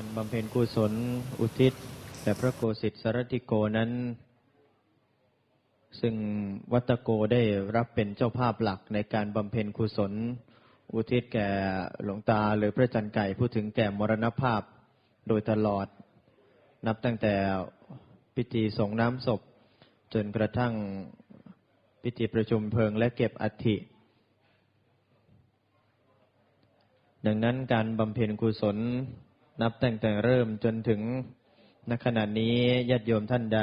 การบำเพ็ญกุศลอุทิศแด่พระโกสิทธิสารติโกนั้น ซึ่งวัตโกได้รับเป็นเจ้าภาพหลักในการบำเพ็ญกุศล อุทิศแก่หลวงตาหรือพระจันไก่พูดถึงแก่มรณภาพโดยตลอด นับตั้งแต่พิธีส่งน้ำศพ จนกระทั่งพิธีประชุมเพลิงและเก็บอัฐิดังนั้นการบำเพ็ญกุศล นับตั้งแต่เริ่มจนถึงณขณะนี้ญาติโยมท่านใด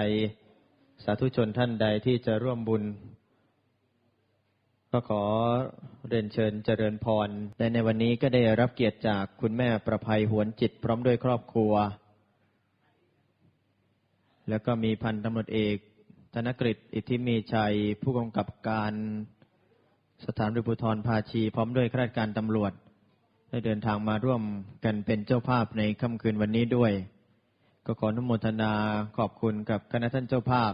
สาธุชนท่านใดที่จะร่วมบุญ ก็ขอเรียนเชิญเจริญพรและในวันนี้ก็ได้รับเกียรติจากคุณแม่ประภัยหวนจิตพร้อมด้วยครอบครัว แล้วก็มีพันตำรวจเอก ธนกฤษอิทธิมีชัย ผู้กำกับการสถานริภูธรภาชี พร้อมด้วยข้าราชการตำรวจ ได้เดินทางมาร่วมกันเป็นเจ้าภาพในค่ำคืนวันนี้ด้วย ก็ขออนุโมทนาขอบคุณกับคณะท่านเจ้าภาพ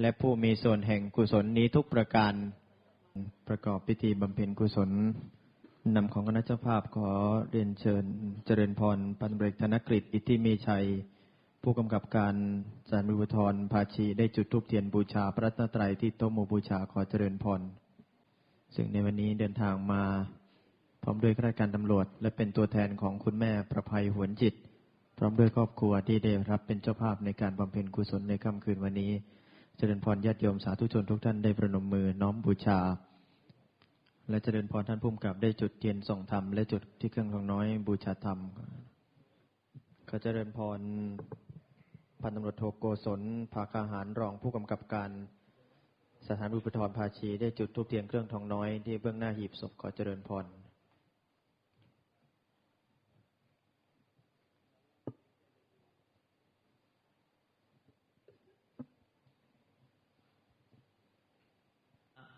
และผู้มีส่วนแห่งกุศลนี้ทุกประการ ประกอบพิธีบำเพ็ญกุศลนำของคณะเจ้าภาพขอเรียนเชิญเจริญพรปันเบรกธนกฤษอิทธิมีชัย ผู้กำกับการสารบุญทรภาชีได้จุดธูปเทียนบูชาพระรัตนตรัยที่โต๊ะหมู่บูชาขอเจริญพรซึ่งในวันนี้เดินทางมา ร้อมด้วยข้าราชการตำรวจ และเป็นตัวแทนของคุณแม่ประภัยหวนจิต พร้อมด้วยครอบครัวที่ได้รับเป็นเจ้าภาพในการบำเพ็ญกุศลในค่ำคืนวันนี้ เจริญพรญาติโยมสาธุชนทุกท่านได้ประนมมือน้อมบูชา และเจริญพรท่านผู้กำกับได้จุดเทียนส่องธรรมและจุดที่เครื่องทองน้อยบูชาธรรมขอเจริญพรพันตำรวจโทโกศลภาคาหารรองผู้กำกับการสถานบุปธรภาชีได้จุดทูปเทียนเครื่องทองน้อยที่เบื้องหน้าหีบศพขอเจริญพร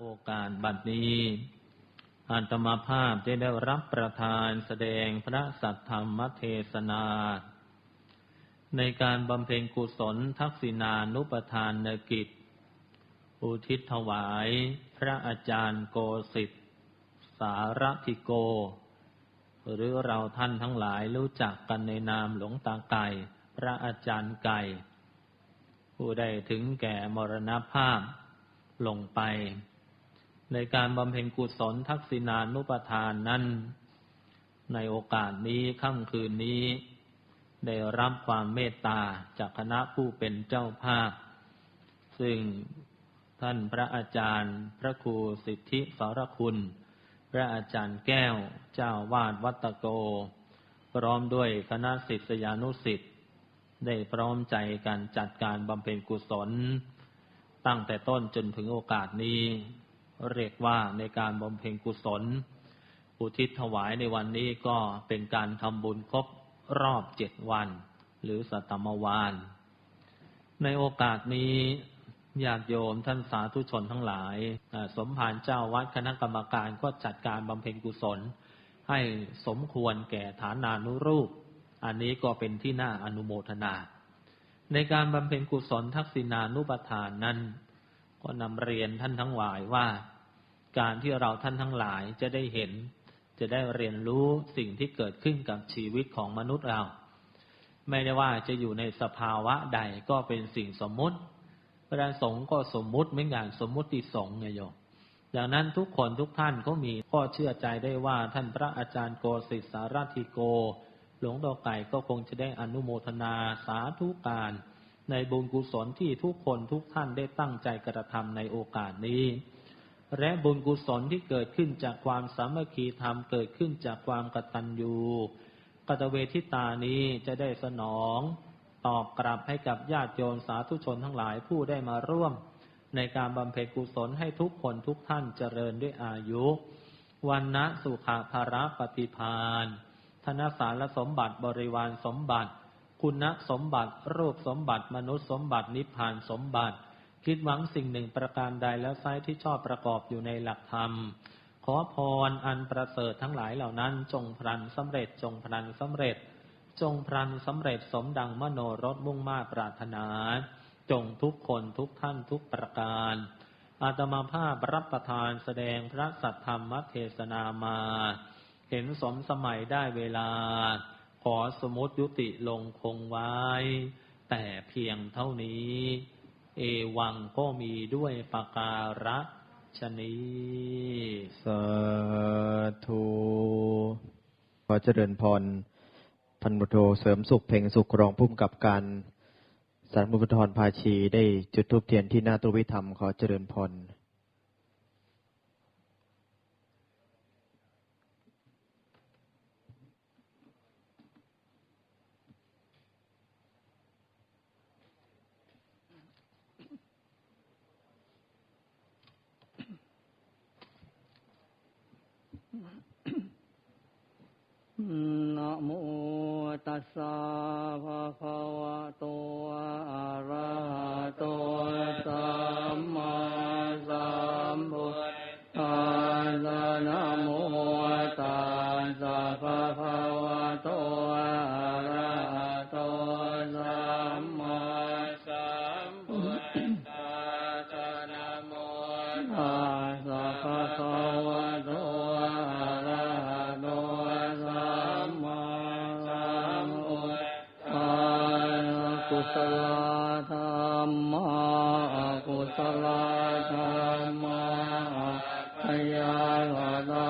โอกาสบัดนี้อาตมาภาพจะได้รับประทานแสดงพระสัทธรรมเทศนา ในการบำเพ็ญกุศลทักษิณานุปทานนกิจ อุทิศถวายพระอาจารย์โกสิทธิสารธิโก หรือเราท่านทั้งหลายรู้จักกันในนามหลวงตาไก่ พระอาจารย์ไก่ ผู้ได้ถึงแก่มรณภาพลงไป ในการบำเพ็ญกุศลทักษิณานุปทานนั้น ในโอกาสนี้ค่ำคืนนี้ ได้รับความเมตตาจากคณะผู้เป็นเจ้าภาพ ซึ่งท่านพระอาจารย์ พระครูสิทธิสารคุณ พระอาจารย์แก้วเจ้าวาดวัตโก พร้อมด้วยคณะศิษยานุศิษย์ได้พร้อมใจกันจัดการบำเพ็ญกุศล ตั้งแต่ต้นจนถึงโอกาสนี้ เรียกว่าในการบำเพ็ญกุศล อุทิศถวายในวันนี้ก็เป็นการทำบุญครบรอบเจ็ดวัน หรือสัตตมวาน ในโอกาสนี้ญาติโยมท่านสาธุชนทั้งหลาย สมภารเจ้าวัดคณะกรรมการก็จัดการบำเพ็ญกุศล ให้สมควรแก่ฐานานุรูป อันนี้ก็เป็นที่น่าอนุโมทนา ในการบำเพ็ญกุศลทักษิณานุปทานนั้น ก็นำเรียนท่านทั้งหลายว่า การที่เราท่านทั้งหลายจะได้เห็น จะได้เรียนรู้สิ่งที่เกิดขึ้นกับชีวิตของมนุษย์เรา ไม่ได้ว่าจะอยู่ในสภาวะใดก็เป็นสิ่งสมมุติพระสงฆ์ก็สมมุติเหมือย่างสมมุติสงฆ์ไงโยมดังนั้นทุกคนทุกท่านก็มีข้อเชื่อใจได้ว่าท่านพระอาจารย์โกศิสารธิโก หลวงตาไก่ก็คงจะได้อนุโมทนาสาธุการ ในบุญกุศลที่ทุกคนทุกท่านได้ตั้งใจกระทำในโอกาสนี้ และบุญกุศลที่เกิดขึ้นจากความสามัคคีธรรมเกิดขึ้นจากความกตัญญูกตเวทิตานี้จะได้สนอง ตอบกลับให้กับญาติโยมสาธุชนทั้งหลายผู้ได้มาร่วม ในการบำเพ็ญกุศลให้ทุกคนทุกท่านเจริญด้วยอายุวันนะสุขาภาระปฏิพานธนสารสมบัติบริวารสมบัติ คุณสมบัติ รูปสมบัติ มนุษย์สมบัติ นิพพานสมบัติ คิดหวังสิ่งหนึ่งประการใดแล้วไซที่ชอบประกอบอยู่ในหลักธรรม ขอพรอันประเสริฐทั้งหลายเหล่านั้น จงพลันสำเร็จจงพลันสำเร็จ จงพลันสำเร็จสมดังมโนรสมุ่งมาปรารถนา จงทุกคนทุกท่านทุกประการ อาตมาภาพรับประทานแสดงพระสัทธรรมเทศนามา เห็นสมสมัยได้เวลา ขอสมมติยุติลงคงไว้ แต่เพียงเท่านี้ เอวังก็มีด้วยปาการะชนีสาธุขอเจริญพรพันบุโทเสริมสุขเพ่งสุขรองพุ่มกับการสารมุขทรภาชีได้จุดทูปเทียนที่หน้าตุวิธรรมขอเจริญพร น พยาธร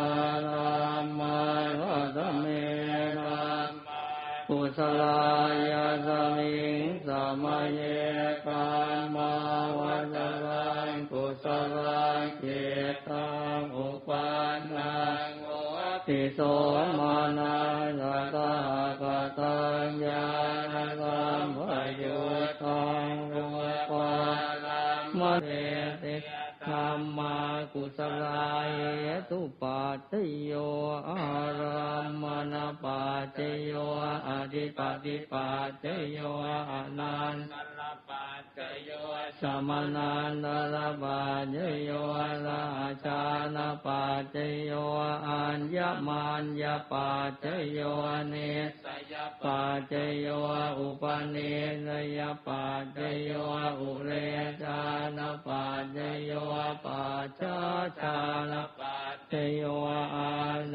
รมะรัตเมรรมะกุศลายาสมิงสมัยกามมาวัจรังกุศลเจตังอุปานังโอติโสมานาสตากตัญญาณสัมภยุตังรุปาลัมมะเทติธรร กุศลายตุปาจิโยอารามมณปัจจโยอธิปติปาจิโยอนันตลปัจจ โยสมนันตลปัจจโยราชานปัจจโยอัญญมัญญปัจจโยเนสยปัจจโยอุปเนสยปัจจโยอุเรชานปัจจโยปัจจชานปัจจโยอาเส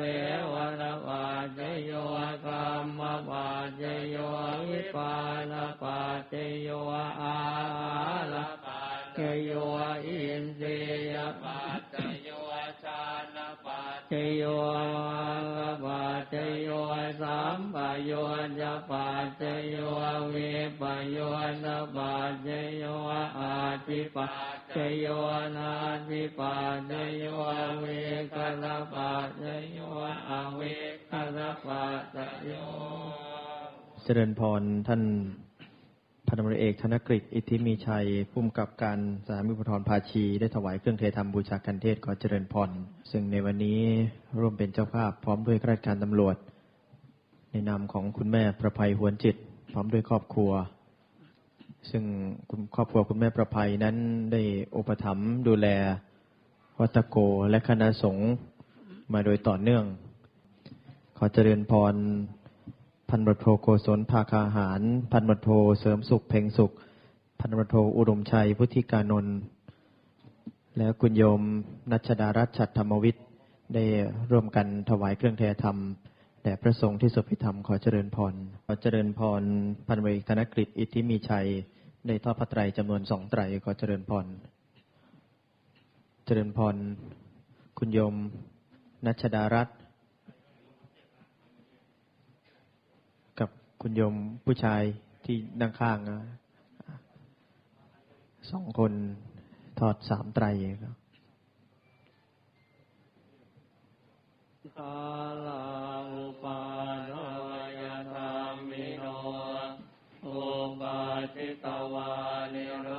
วนปัจจโยกรรมปัจจโยวิปานปัจจโย โยนปัจจโยอาทิปัจจโยนาทิปัจจโยวิคลปัจจโยอวิคลปัจจโยเจริญพรท่านพันตำรเอกธนกฤษอิทธิมีชัยผู้กำกับการสถานีภูธรภาชีได้ถวายเครื่องเทธรรมบูชากันเทศขอเจริญพรซึ่งในวันนี้ร่วมเป็นเจ้าภาพพร้อมด้วยข้าราชการตำรวจ ในนามของคุณแม่ประภัยหวนจิต พร้อมด้วยครอบครัว ซึ่งคุณครอบครัวคุณแม่ประภัยนั้นได้อุปถัมภ์ดูแลวัตโกและคณะสงฆ์มาโดยต่อเนื่อง ขอเจริญพร พันตำรวจโทโกศลภาคาหาร พันตำรวจโทเสริมสุขเพ่งสุข พันตำรวจโทอุดมชัยพุทธิกานนท์และคุณโยมนัชดารัตน์ฉัตรธรรมวิทย์ได้ร่วมกันถวายเครื่องเทธรรม แด่พระสงฆ์ที่สุพิธรรมขอเจริญพร ขอเจริญพรพันตำรวกธนกฤษอิทธิมีชัย ได้ทอดพระไตรจำนวนสองไตรขอเจริญพร เจริญพร คุณโยม นัชดารัตน์กับคุณโยมผู้ชายที่นั่งข้างอะสองคนทอดสามไตรครับ กาลาอุปาทายธรรมิโนอุปาทิตวานิโร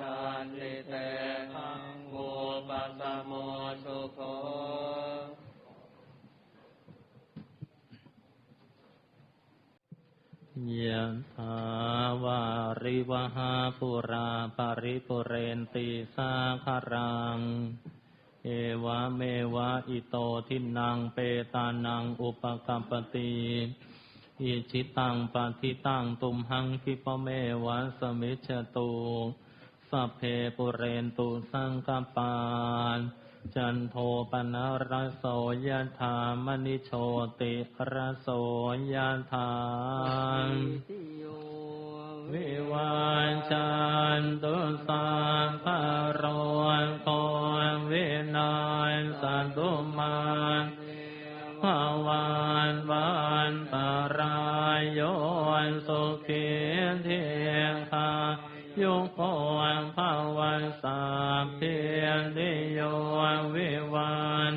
ธานิเตหังอุปัสสโมสุโคยะถาวาริวหาปุราปาริปุเรนติสาคารัง เอวะเมวะอิโตทินังเปตานังอุปกัมปติอิชิตังปฏิตังตุมหังคิปเมวะสมิจตุสัพเพปุเรนตุสังกปานจันโทปนะระโสยธามณิโชติระโสยธาติโย วิวานจันตุสังพโรโควินาศสันตุมาภาวานวันตรายโยนสุขีเทียคายุโกนภาวันสามเพียนิโยวิวาน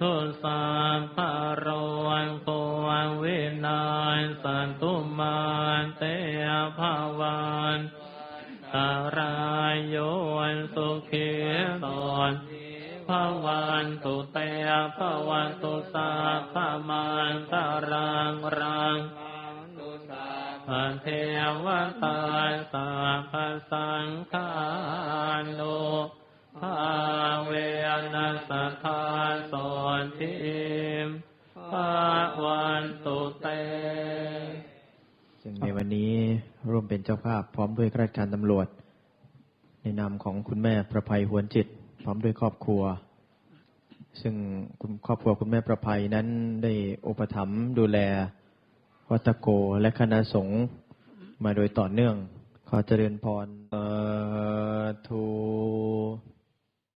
ทุสัมภโรวนโกวิ นาศสันตุมาเตภาวานตารายโยนสุขีตอนภาวันตุเตภาวันตุสาภามันตารังรังตุสาพันเทวตาสาพสังฆานุภาเวนัสทาสอนทิม ภาวันตุเตซึ่งในวันนี้ร่วมเป็นเจ้าภาพพร้อมด้วยข้าราชการตำรวจ ในนามของคุณแม่ประภัยหวนจิต พร้อมด้วยครอบครัว ซึ่งคุณครอบครัวคุณแม่ประภัยนั้นได้อุปถัมภ์ดูแลวัตโกและคณะสงฆ์มาโดยต่อเนื่อง ขอเจริญพรเออทู